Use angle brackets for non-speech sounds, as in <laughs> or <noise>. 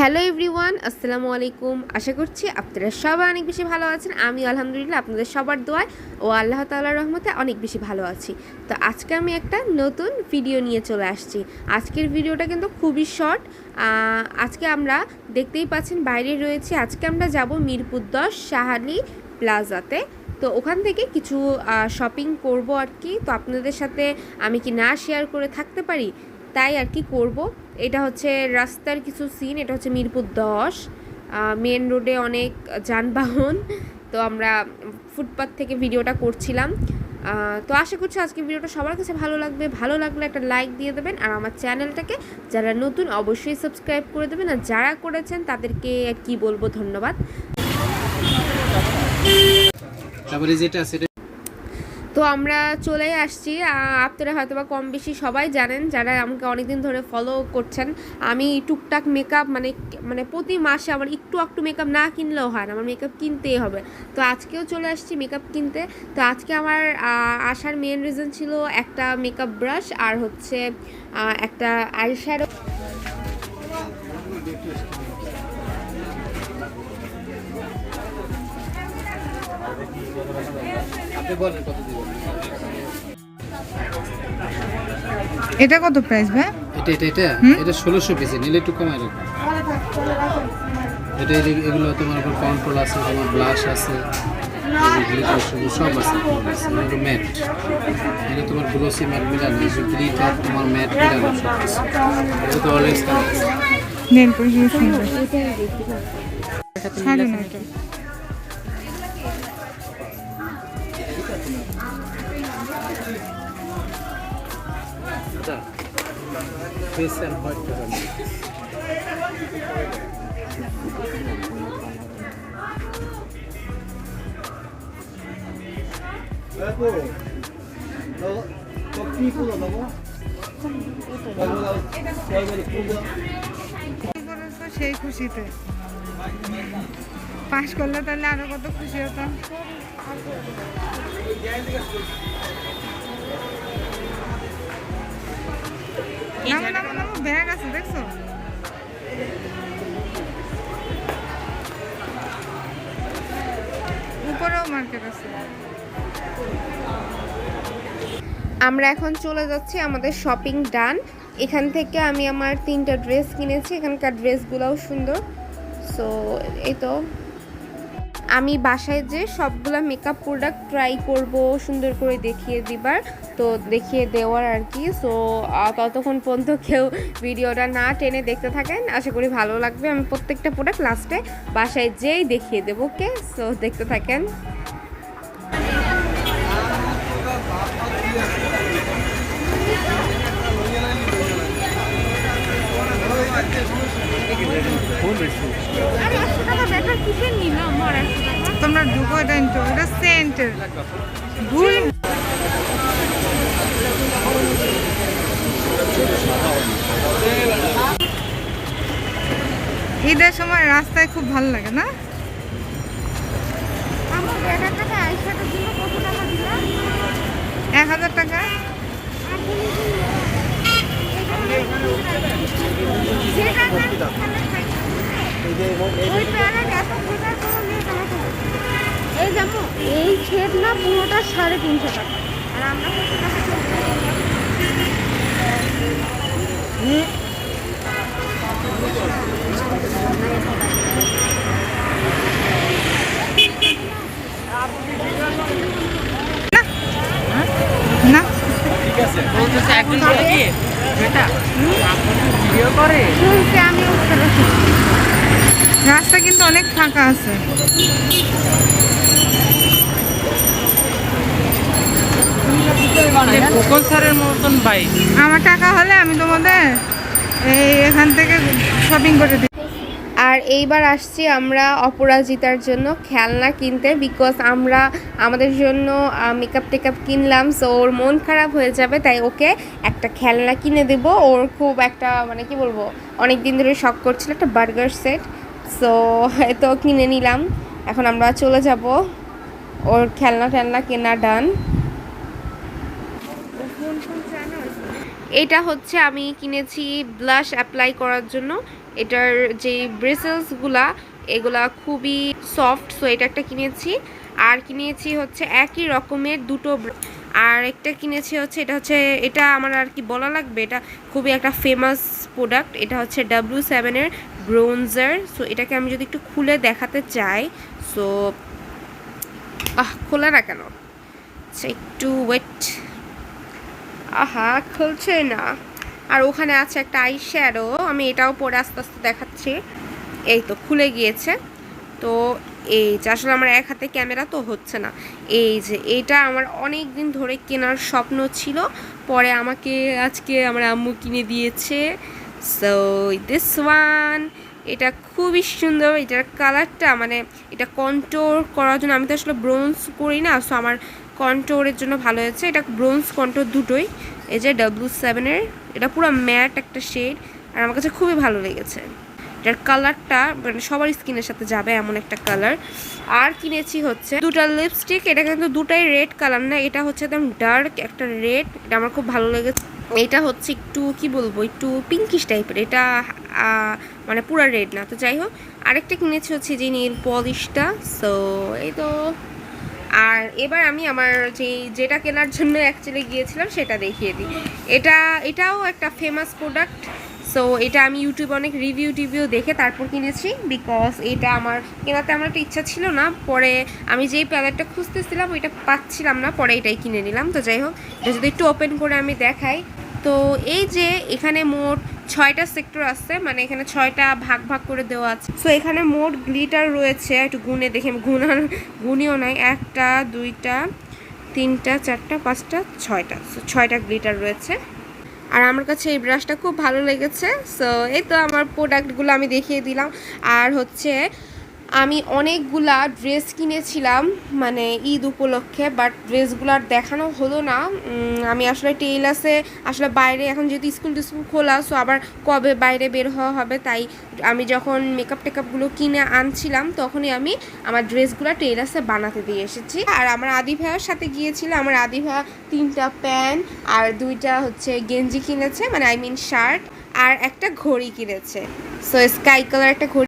Hello everyone, আসসালামু আলাইকুম। আশা করছি আপনারা সবাই অনেক বেশি ভালো আছেন। আমি আলহামদুলিল্লাহ আপনাদের সবার দোয়ায় ও আল্লাহ তাআলার রহমতে অনেক বেশি ভালো আছি। তো আজকে আমি একটা নতুন ভিডিও নিয়ে চলে আসছি। আজকের ভিডিওটা কিন্তু খুবই শর্ট। আজকে আমরা দেখতেই পাচ্ছেন বাইরে রয়েছে, আজকে আমরা যাব মিরপুর দশ শাহালি প্লাজাতে। তো ওখান থেকে কিছু শপিং করব আর কি। তো আপনাদের সাথে আমি কি না শেয়ার করে থাকতে পারি? তাই আর কি করব। এটা হচ্ছে রাস্তার কিছু সিন এটা হচ্ছে মিরপুর দশ। মেন রোডে অনেক যানবাহন, তো আমরা ফুটপাথ থেকে ভিডিওটা করছিলাম। তো আশা করছি আজকে ভিডিওটা সবার কাছে ভালো লাগবে। ভালো লাগলে একটা লাইক দিয়ে দেবেন আর আমার চ্যানেলটাকে যারা নতুন অবশ্যই সাবস্ক্রাইব করে দেবেন। আর যারা করেছেন তাদেরকে কি বলব ধন্যবাদ। তারপরে যেটা, সেটা তো আমরা চলে আসছি। আপনারা হয়তো বা কম বেশি সবাই জানেন যারা আমাকে অনেকদিন ধরে ফলো করছেন, আমি টুকটাক মেকআপ মানে মানে প্রতি মাসে আমার একটু একটু মেকআপ না কিনলেও হয় না, আমার মেকআপ কিনতেই হবে। তো আজকেও চলে আসছি মেকআপ কিনতে। তো আজকে আমার আসার মেন রিজন ছিল একটা মেকআপ ব্রাশ আর হচ্ছে একটা আইশ্যাডো আপনি বলেন এটা কত প্রাইস ভাই? এটা এটা এটা? এটা ষোলোশো পিস নিলে একটু কমাই রাখো। এটা এগুলো তোমার উপর কন্ট্রোল আছে তোমার ব্লাশ আছে সব আছে এটা ম্যাট এটা তোমার গ্লোসি ম্যাট মিলানো এই যে গ্লিটার তোমার ম্যাট মিলানো সব কিছু এটা তো অলওয়েজ নেল পলিশ সুন্দর সাড়ে নয়টা ফেস অ্যান্ড হোয়াইট কালার সেই খুশিতে। পাস করলে তাহলে আরও কত খুশি হতাম। নামো নামো নামো, ব্যাগ আছে, দেখছ? উপরেও মার্কেট আছে। আমরা এখন চলে যাচ্ছি আমাদের শপিং ডান এখান থেকে আমি আমার তিনটা ড্রেস কিনেছি। এখানকার ড্রেসগুলোও সুন্দর। সো এই তো। আমি বাসায় যে সবগুলো মেকআপ প্রোডাক্ট ট্রাই করব, সুন্দর করে দেখিয়ে দিবার, তো দেখিয়ে দেওয়ার আর কি। সো ততক্ষণ পর্যন্ত কেউ ভিডিওটা না টেনে দেখতে থাকেন, আশা করি ভালো লাগবে। আমি প্রত্যেকটা প্রোডাক্ট লাস্টে বাসায় যেই দেখিয়ে দেবো ওকে সো দেখতে থাকেন। তোমরা ঢুকো এটা ইন্টো এটা সেন্টের ভুল। ঈদের সময় রাস্তায় খুব ভালো লাগে না? এক হাজার টাকা এই যেমন এই সেট না পুরোটা সাড়ে তিনশো টাকা। আর আমরা কত টাকা চলছে? না শুনছি আমি না। রাস্তা কিন্তু অনেক ফাঁকা আছে। ভূগোল স্যারের মতন বাইক আমার টাকা হলে আমি তোমাদের এই এখান থেকে শপিং করে দিই। আর এইবার আসছি আমরা অপরাজিতার জন্য খেলনা কিনতে বিকজ আমরা আমাদের জন্য মেকআপ টেকআপ কিনলাম সো ওর মন খারাপ হয়ে যাবে তাই ওকে একটা খেলনা কিনে দেব। ওর খুব একটা মানে কি বলব অনেক দিন ধরে শখ করছিল একটা বার্গার সেট সো <laughs> তো কিনে নিলাম। এখন আমরা চলে যাব। ওর খেলনা টেলনা কেনা ডান এটা হচ্ছে আমি কিনেছি ব্লাশ অ্যাপ্লাই করার জন্য। এটার যে ব্রেসেলসগুলা এগুলা খুবই সফট সো এটা একটা কিনেছি। আর কিনেছি হচ্ছে একই রকমের দুটো আর একটা কিনেছি হচ্ছে, এটা হচ্ছে, এটা আমার আর কি বলা লাগবে, এটা খুবই একটা ফেমাস প্রোডাক্ট এটা হচ্ছে ডাব্লিউ সেভেনের ব্রোঞ্জার সো এটাকে আমি যদি একটু খুলে দেখাতে চাই সো আহ, খোলা না কেন? আচ্ছা একটু ওয়েট আহা, খুলছে না। আর ওখানে আছে একটা আই শ্যাডো আমি এটাও পরে আস্তে আস্তে দেখাচ্ছি। এই তো, খুলে গিয়েছে। তো এই যে, আসলে আমার এক হাতে ক্যামেরা তো হচ্ছে না। এই যে, এটা আমার অনেক দিন ধরে কেনার স্বপ্ন ছিল, পরে আমাকে আজকে আমার আম্মু কিনে দিয়েছে। সো দিস ওয়ান এটা খুবই সুন্দর, এটার কালারটা মানে এটা কন্ট্রোল করার জন্য আমি তো আসলে ব্রোঞ্জ করি না সো আমার কন্ট্রোলের জন্য ভালো হয়েছে। এটা ব্রোঞ্জ কন্ট্রোল দুটোই, এই যে ডাব্লিউ সেভেনের এটা পুরো ম্যাট একটা শেড আর আমার কাছে খুবই ভালো লেগেছে। এটার কালারটা মানে সবার স্কিনের সাথে যাবে এমন একটা কালার। আর কিনেছি হচ্ছে দুটা লিপস্টিক এটা কিন্তু দুটাই রেড কালার না, এটা হচ্ছে একদম ডার্ক একটা রেড এটা আমার খুব ভালো লেগেছে। এটা হচ্ছে একটু, কি বলব, একটু পিঙ্কিশ টাইপের এটা মানে পুরো রেড না। তো যাই হোক, আরেকটা কিনেছি হচ্ছে যে নীল পলিশটা সো এই তো। আর এবার আমি আমার যে যেটা কেনার জন্য অ্যাকচুয়ালি গিয়েছিলাম, সেটা দেখিয়ে দিই। এটা, এটাও একটা ফেমাস প্রোডাক্ট সো এটা আমি ইউটিউবে অনেক রিভিউ টিভিউ দেখে তারপর কিনেছি বিকজ এটা আমার কেনাতে আমার একটা ইচ্ছা ছিল না। পরে আমি যেই প্যালেটটা খুঁজতেছিলাম, ওইটা পাচ্ছিলাম না, পরে এটাই কিনে নিলাম। তো যাই হোক, এটা যদি একটু ওপেন করে আমি দেখাই। তো এই যে এখানে মোট ছয়টা সেক্টর আছে মানে এখানে ছয়টা ভাগ ভাগ করে দেওয়া আছে। সো এখানে মোট গ্লিটার রয়েছে, একটু গুনে দেখে গুনার গুনিও নাই। একটা, দুইটা, তিনটা, চারটা, পাঁচটা, ছয়টা। সো ছয়টা গ্লিটার রয়েছে। আর আমার কাছে এই ব্রাশটা খুব ভালো লেগেছে সো এই তো আমার প্রোডাক্টগুলো আমি দেখিয়ে দিলাম। আর হচ্ছে আমি অনেকগুলা ড্রেস কিনেছিলাম মানে ঈদ উপলক্ষে বাট ড্রেসগুলো আর দেখানো হলো না। আমি আসলে টেইলাসে আসলে বাইরে এখন যেহেতু স্কুল টিস্কুল খোলা সো আবার কবে বাইরে বের হওয়া হবে তাই আমি যখন মেকআপ টেকআপগুলো কিনে আনছিলাম, তখনই আমি আমার ড্রেসগুলো টেইলাসে বানাতে দিয়ে এসেছি। আর আমার আদি ভাইয়ের সাথে গিয়েছিল, আমার আদি ভাইয়া তিনটা প্যান্ট আর দুইটা হচ্ছে গেঞ্জি কিনেছে মানে আই মিন শার্ট আর একটা ঘড়ি কিনেছে। সো স্কাই কালার একটা ঘড়ি